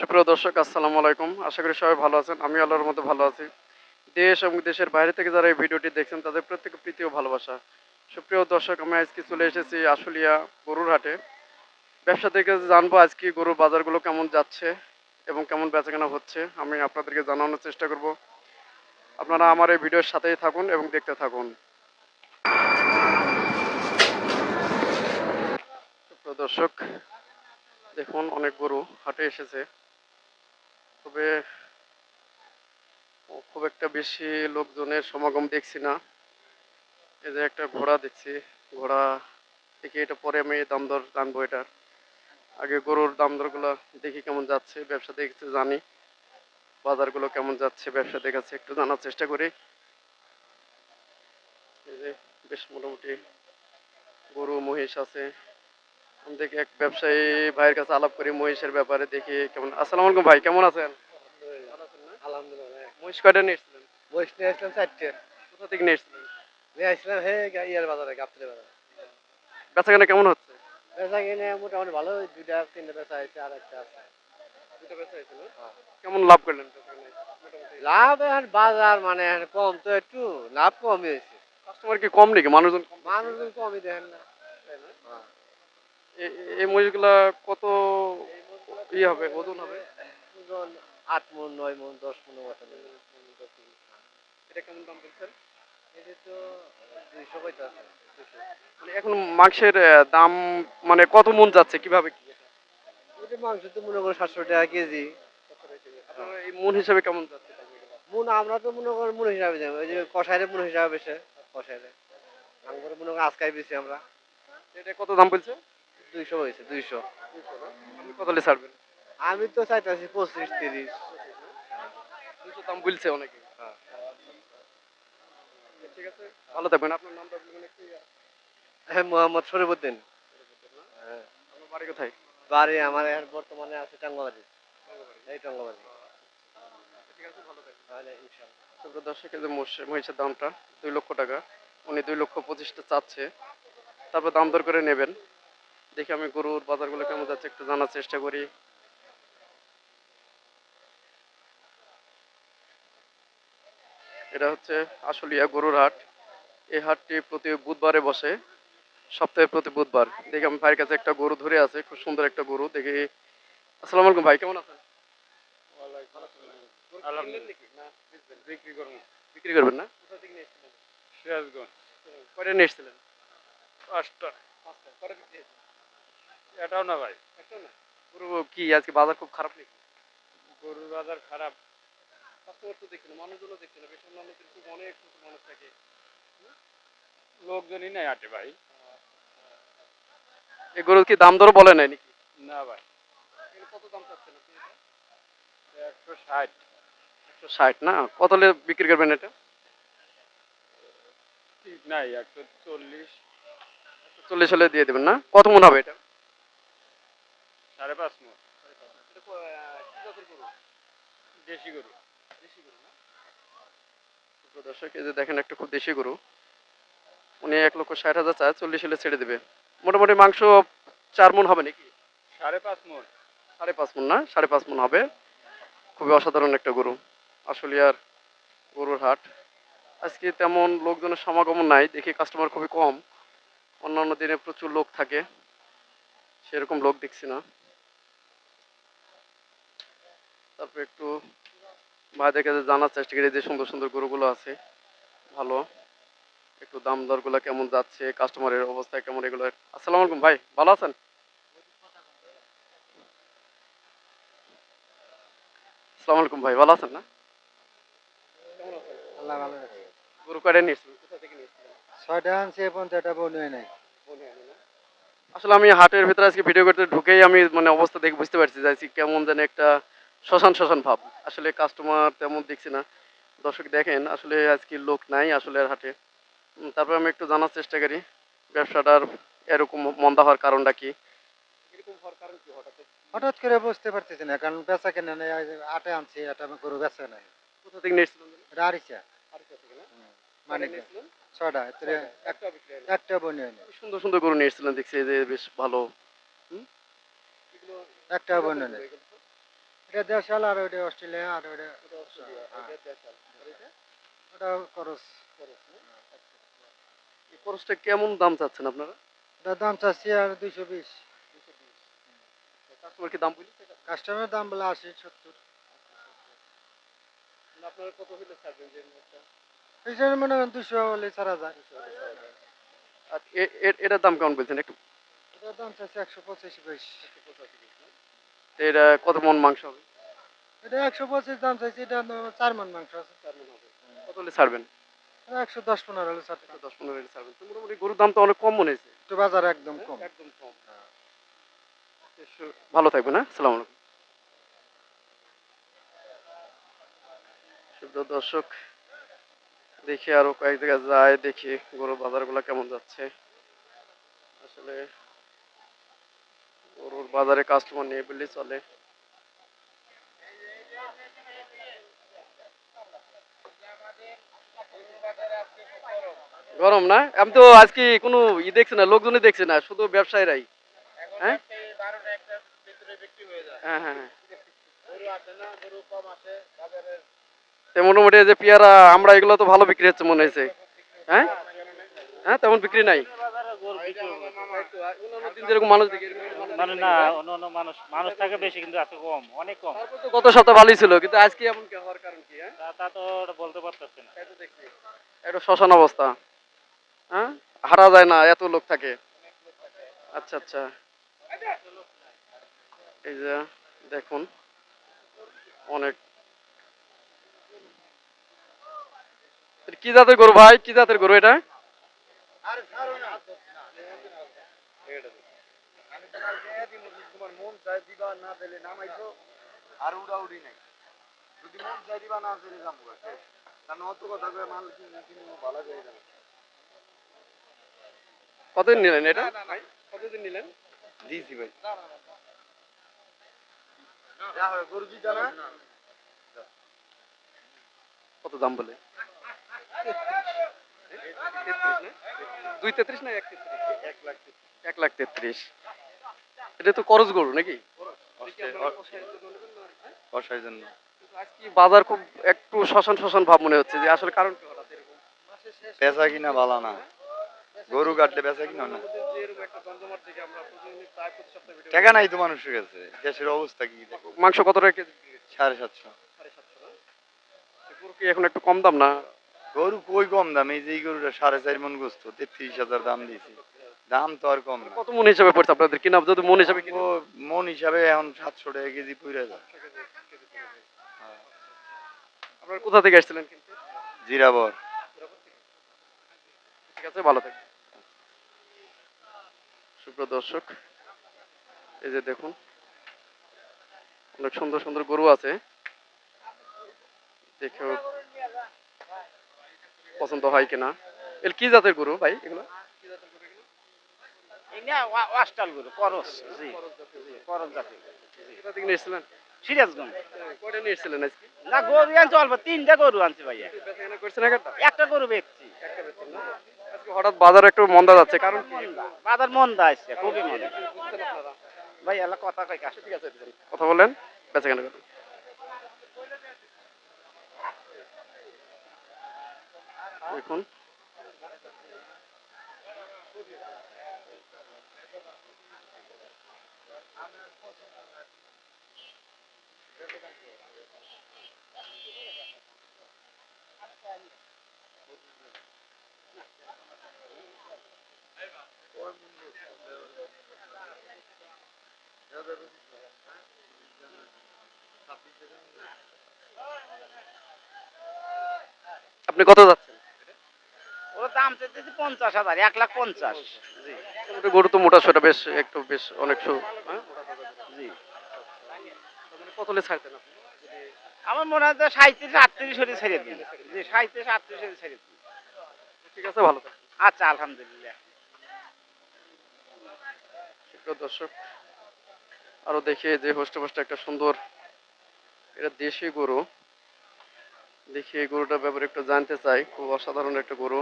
সুপ্রিয় দর্শক, আসসালামু আলাইকুম। আশা করি সবাই ভালো আছেন। আমি আল্লাহর মতো ভালো আছি। দেশ এবং দেশের বাইরে থেকে যারা এই ভিডিওটি দেখছেন, তাদের প্রত্যেকে প্রীতি ও ভালোবাসা। সুপ্রিয় দর্শক, আমি আজকে চলে এসেছি আশুলিয়া গরুর হাটে। ব্যবসা থেকে জানব আজকে গরুর বাজারগুলো কেমন যাচ্ছে এবং কেমন বেচাকেনা হচ্ছে। আমি আপনাদেরকে জানানোর চেষ্টা করব। আপনারা আমার এই ভিডিওর সাথেই থাকুন এবং দেখতে থাকুন। দর্শক, দেখুন অনেক গরু হাটে এসেছে। তবে খুব একটা বেশি লোকজনের সমাগম দেখছি না। এই যে একটা ঘোড়া দেখছি, ঘোড়া দেখি এটা পরে আমি দাম দর জানব এটার আগে গরুর দাম দরগুলো দেখি কেমন যাচ্ছে, ব্যবসা দেখতে জানি। বাজারগুলো কেমন যাচ্ছে, ব্যবসা দেখাচ্ছে, একটু জানার চেষ্টা করি। এই যে বেশ মোটামুটি গরু মহিষ আছে। দেখি এক ব্যবসায়ী ভাইয়ের কাছে আলাপ করি মহিষের ব্যাপারে দেখি কেমন। আসসালামু আলাইকুম ভাই কেমন আছেন? ভালো আলহামদুলিল্লাহ। মহিষ কয়টা নিয়ে এসেছিলেন? বয়স নিয়ে আসলাম চারটে। কোথা থেকে নিয়ে এসেছিলেন? নিয়ে আসলাম হে ইয়ার বাজারে গাবতলি বাজারে। বেচাকেনা কেমন হচ্ছে? মোটামুটি ভালো দুইটা তিনটা বেচা হয়েছে আর একটা আছে। দুটো বেচা হয়েছিল কেমন লাভ করলেন লাভ এখন বাজার মানে কম তো একটু লাভ কমই হয়েছে। কাস্টমার কি কম নাকি? মানুষজন কম? মানুষজন কমই দেখেন না। এই মহিষগুলা কত ইয়ে হবে ওজন হবে? ওজন আট মন নয় মন দশ মনের মতন এটা কেমন দাম বলছেন? এটা তো দুইশো পঁয়তাল্লিশ। মানে এখন মাংসের দাম মানে কত মন যাচ্ছে কীভাবে? কি ওটা মাংস তো মনে করো সাতশো টাকা কেজি। আপনারা এই মন হিসাবে কেমন যাচ্ছে? মন আমরা তো মনে করি মন হিসাবে যাব ওই যে কষাইরে মন হিসাবে বেছে কষাইরে আমরা মনে করি আজকাই বেশি আমরা। এটা কত দাম বলছে দুইশো হয়েছে দুইশো। আপনি কত ছাড়বেন? আমি তো চাইতেছি পঁচিশ তিরিশ। দুশো দাম বলছে অনেকে। হ্যাঁ। ঠিক আছে। ভালো থাকবেন। আপনার নামটা বলবেন একটু। হ্যাঁ মোহাম্মদ শরীফুদ্দিন হ্যাঁ আপনার বাড়ি কোথায়? বাড়ি আমার এখন বর্তমানে আছে টাঙ্গাবাড়ি এই টাঙ্গাবাড়ি ঠিক আছে ভালো থাকবেন। যে মহিষের দামটা দুই লক্ষ টাকা। উনি দুই লক্ষ পঁচিশটা চাচ্ছে। তারপর দাম দর করে নেবেন। দেখি আমি গরুর বাজারগুলো কেমন যাচ্ছে একটু জানার চেষ্টা করি। এটা হচ্ছে আশুলিয়া গরুর হাট। এই হাটটি প্রতি বুধবারে বসে সপ্তাহে প্রতি বুধবার। দেখি আমি ভাইয়ের কাছে একটা গরু ধরে আছে খুব সুন্দর একটা গরু। দেখি আসসালামু আলাইকুম ভাই কেমন আছেন? বিক্রি করব বিক্রি করবেন না? কয়টা নিয়ে এসেছিলেন? পাঁচটা। পাঁচটা? এটাও না ভাই? গরু কি আজকে বাজার খুব খারাপ নাকি? গরুর বাজার খারাপ। কাস্টমার তো দেখছে না মানুষজনও দেখছে না বেশ অন্যান্য দিন অনেক মানুষ থাকে। লোকজনই নাই ভাই। এই গরুর কি দাম দর বলে নাই নাকি? না ভাই। কত দাম চাচ্ছেন আপনি একশো ষাট। একশো ষাট না? কত হলে বিক্রি করবেন এটা? ঠিক নাই একশো চল্লিশ। চল্লিশ হলে দিয়ে দেবেন না? কত মন হবে এটা? সাড়ে পাঁচ মন। দেশি গরু। দর্শক এই যে দেখেন একটা খুব দেশি গরু। উনি এক লক্ষ ষাট হাজার চায় চল্লিশ হলে ছেড়ে দেবে। মোটামুটি মাংস চার মন হবে নাকি? সাড়ে পাঁচ মন। সাড়ে পাঁচ মন না? সাড়ে পাঁচ মন হবে। খুবই অসাধারণ একটা গরু। আসলে আর গরুর হাট। আজকে তেমন লোকজনের সমাগম নাই। দেখি কাস্টমার খুবই কম। অন্যান্য দিনে প্রচুর লোক থাকে। সেরকম লোক দেখছি না। তারপর একটু ভাইদের কাছে জানার চেষ্টা করি যে সুন্দর সুন্দর গরুগুলো আছে ভালো। একটু দাম দরগুলো কেমন যাচ্ছে কাস্টমারের অবস্থা কেমন এগুলো আসসালামু আলাইকুম ভাই ভালো আছেন? আসসালামু আলাইকুম ভাই ভালো আছেন না? আল্লাহ ভালো রাখে গরু কাটে নিয়েছিলেন কোথা থেকে নিয়েছিলেন ছয়টা আনছে পঞ্চাশটা বনে নাই আসলে আমি হাটের ভিতরে আজকে ভিডিও করতে ঢুকেই আমি মানে অবস্থা দেখে বুঝতে পারছি যে কেমন যেন একটা শ্মশান শ্মশান ভাব। আসলে কাস্টমার তেমন দেখছি না। দর্শক দেখেন আসলে আজকে লোক নাই আসলে হাটে। তারপর আমি একটু জানার চেষ্টা করি ব্যবসাটার এরকম মন্দা হওয়ার কারণটা কি? হঠাৎ? হঠাৎ করে বুঝতে পারতেছি না কারণ বেচা কেনা নেই আটে আনছি এটা আমি গরু বেচা নাই। কোথা থেকে নিয়েছিলেন? এটা আরিচা আরিচা থেকে না? মানে ছটা একটা বনে নাই সুন্দর সুন্দর গরু নিয়ে দেখছি যে বেশ ভালো। একটা বনে নাই এটা দেশাল আর ওটা অস্ট্রেলিয়া আর ওটা ওটা খরচ এই খরচটা কেমন দাম চাচ্ছেন আপনারা? এটার দাম চাচ্ছি আর দুইশো বিশ। কাস্টমার কি দাম বলেছে কাস্টমারের দাম বলে আশি সত্তর। আপনারা কত হইলে ছাড়বেন যে? এই জন্য মনে করেন দুশো হলে ছাড়া যায়। এ- এটার দাম কেমন বলছেন একটু? এটার দাম চাচ্ছি একশো পঁচাশি বিশ। তো এটা কত মন মাংস হবে? এটা একশো পঁচিশ দাম চাইছি এটা চার মান মাংস আছে কত হলে ছাড়বেন? একশো দশ পনেরো হলে ছাড়তে দশ পনেরো হলে ছাড়বেন। তো মোটামুটি গরুর দাম তো অনেক কম মনে হয়েছে। একটু বাজার একদম কম। একদম কম। ভালো থাকবেন হ্যাঁ? সালাম আলাইকুম। দর্শক দেখি আরও কয়েক জায়গায় যায় দেখি গরুর বাজারগুলো কেমন যাচ্ছে। আসলে বাজারে কাস্টমার নিয়ে বললেই চলে। গরম না? আমি তো আজকে কোনো ই দেখছি না লোকজনই দেখছি না শুধু ব্যবসায়ীরাই। হ্যাঁ? হ্যাঁ হ্যাঁ হ্যাঁ। মোটামুটি যে পেয়ারা আমরা এগুলো তো ভালো বিক্রি হচ্ছে মনে হয়েছে। হ্যাঁ? হ্যাঁ তেমন বিক্রি নাই। যেরকম মানুষ দেখি। মানুষ মানে না অন্য মানুষ মানুষ থাকে বেশি কিন্তু আজকে কম অনেক কম। গত সপ্তাহ ভালোই ছিল কিন্তু আজকে এমন কে হওয়ার কারণ কি হ্যাঁ? তা- তা বলতে পারতেছি না। একটা শ্মশান অবস্থা হ্যাঁ? হারা যায় না এত লোক থাকে। আচ্ছা আচ্ছা। এই যে দেখুন অনেক। কি জাতের গরু ভাই? কি জাতের গরু এটা? তোমার মন চাই দিবা না দিলে নামাইছো আর উড়া নাই যদি মন চাই দিবা না। দিলে যাব কারণ অত কথা কয়ে মাল কিনে কিনে ভালো করে যাবে কতদিন নিলেন এটা কতদিন নিলেন দিয়েছি ভাই যা হয় গরু জিতা না কত দাম বলে? দুই তেত্রিশ না এক তেত্রিশ? এক লাখ এক লাখ তেত্রিশ। এটা তো করজ গরু নাকি? বর্ষার জন্য। বাজার খুব একটু শ্মশান শ্মশান ভাব মনে হচ্ছে যে আসলে কারণ? পেঁচা কিনা ভালো না। গরু কাটলে পেঁচা কিনা না। টাকা নাই তো মানুষের কাছে। দেশের অবস্থা কি দেখো। মাংস কত টাকা কেজি? সাড়ে সাতশো। গরু কি এখন একটু কম দাম না? গরু কই কম দাম? এই যে গরুটা সাড়ে চার মন গোস্ত তেত্রিশ হাজার দাম দিয়েছি। দাম তো আর কম না। কত মন হিসাবে পড়ছে আপনাদের? কিনা যদি মন হিসাবে মন হিসাবে এখন সাতশো টাকা কেজি পুরে যায়। আপনারা কোথা থেকে আসছিলেন জিরাবর। ঠিক আছে ভালো থাকবেন। সুপ্রিয় দর্শক এই যে দেখুন অনেক সুন্দর সুন্দর গরু আছে। দেখেও পছন্দ হয় কিনা। এর কি জাতের গরু ভাই এগুলো? ওয়াস্টালগুলো করস জি করস জাতি কোথা থেকে নিয়েছিলেন? সিরাজগঞ্জ। কয়টা নিয়েছিলেন আজকে? না গরু আনছি অল্প তিনটা গরু আনছি ভাইয়া। করছেন একটা গরু বেচছি। হঠাৎ বাজারে একটু মন্দা যাচ্ছে কারণ বাজার মন্দা আছে খুবই মন্দা। ভাই কথা ঠিক আছে কথা বলেন দেখুন। আপনি কত যাচ্ছেন? ওর দাম চাইতেছি পঞ্চাশ হাজার এক লাখ পঞ্চাশ। জি। গরু তো মোটা সোটা বেশ একটু বেশ অনেক সু হ্যাঁ? জি। কত হলে ছাড়তেন আপনি আমার মনে হয় যে সাঁত্রিশ আটত্রিশ হলে ছেড়ে দিন। জি সাঁত্রিশ আটত্রিশ হলে ছেড়ে দিন। ঠিক আছে ভালো আচ্ছা আলহামদুলিল্লাহ। দর্শক আরও দেখি যে হোস্টে হোস্টে একটা সুন্দর এটা দেশি গরু। দেখি এই গরুটার ব্যাপারে একটু জানতে চাই। খুব অসাধারণ একটা গরু।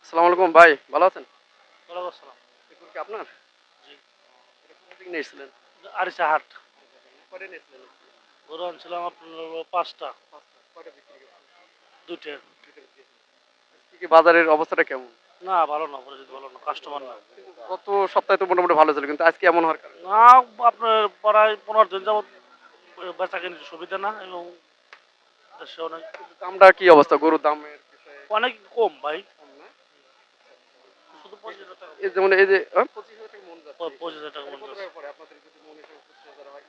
আসসালামু আলাইকুম ভাই ভালো আছেন? এই গরু কি আপনার আরিসা হাট। নিয়েছিলেন? গরু আনছিলাম আপনার পাঁচটা। কি বাজারের অবস্থাটা কেমন? না ভালো না পরিচিত ভালো না কাস্টমার না। গত সপ্তাহে তো মোটামুটি ভালো ছিল কিন্তু আজকে এমন হওয়ার কারণ। না আপনার প্রায় পনেরো দিন যাবত বেচা কিনতে সুবিধা না এবং দেশে অনেক। দামটা কি অবস্থা? গরুর দামের অনেক কম ভাই। শুধু পঁচিশ হাজার টাকা। এই যেমন এই যে পঁচিশ হাজার টাকা মন পঁচিশ হাজার টাকা মন আপনাদের যদি মনে হয় হয়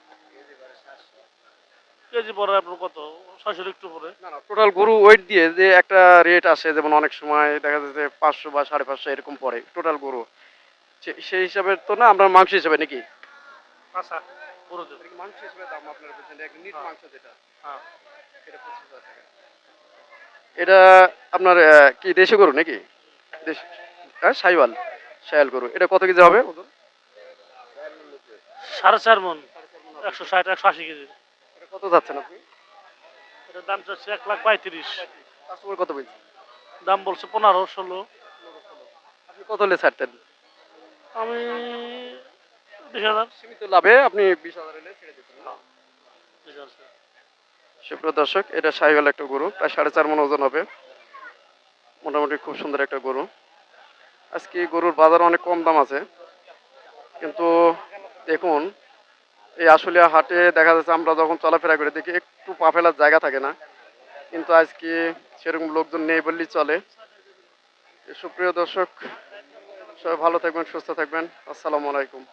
কেজি পরে আপনার কত? ছয়শোর একটু পরে। না না টোটাল গরু ওয়েট দিয়ে যে একটা রেট আসে যেমন অনেক সময় দেখা যাচ্ছে পাঁচশো বা সাড়ে পাঁচশো এরকম পড়ে টোটাল গরু। সে- সেই হিসাবে তো না আমরা মাংস হিসাবে নাকি? আচ্ছা পুরো দেব মাংস হিসাবে দাম আপনারা নিট মাংস যেটা। হ্যাঁ। এটা পঁচিশ টাকা। এটা আপনার কি দেশি গরু নাকি? দেশ হ্যাঁ সাইওয়াল সাইয়াল গরু। এটা কত কেজি হবে? সাড়ে চার মন একশো ষাট একশো আশি কেজি। কত যাচ্ছেন আপনি? এটার দাম চাচ্ছে এক লাখ পঁয়ত্রিশ। কাস্টমার কত বলছেন দাম বলছে পনেরো ষোলো। আপনি কত হলে ছাড়তেন? আমি বিশ হাজার। সীমিত লাভে আপনি বিশ হাজার হলে ছেড়ে দিতেন না? সুপ্রিয় দর্শক এটা সাইওয়াল একটা গরু প্রায় সাড়ে চার মন ওজন হবে। মোটামুটি খুব সুন্দর একটা গরু। আজকে গরুর বাজার অনেক কম দাম আছে। কিন্তু দেখুন এই আসলে হাটে দেখা যাচ্ছে আমরা যখন চলাফেরা করে দেখি, একটু পা ফেলার জায়গা থাকে না। কিন্তু আজকে সেরকম লোকজন নেই বললেই চলে। সুপ্রিয় দর্শক, সবাই ভালো থাকবেন, সুস্থ থাকবেন। আসসালামু আলাইকুম।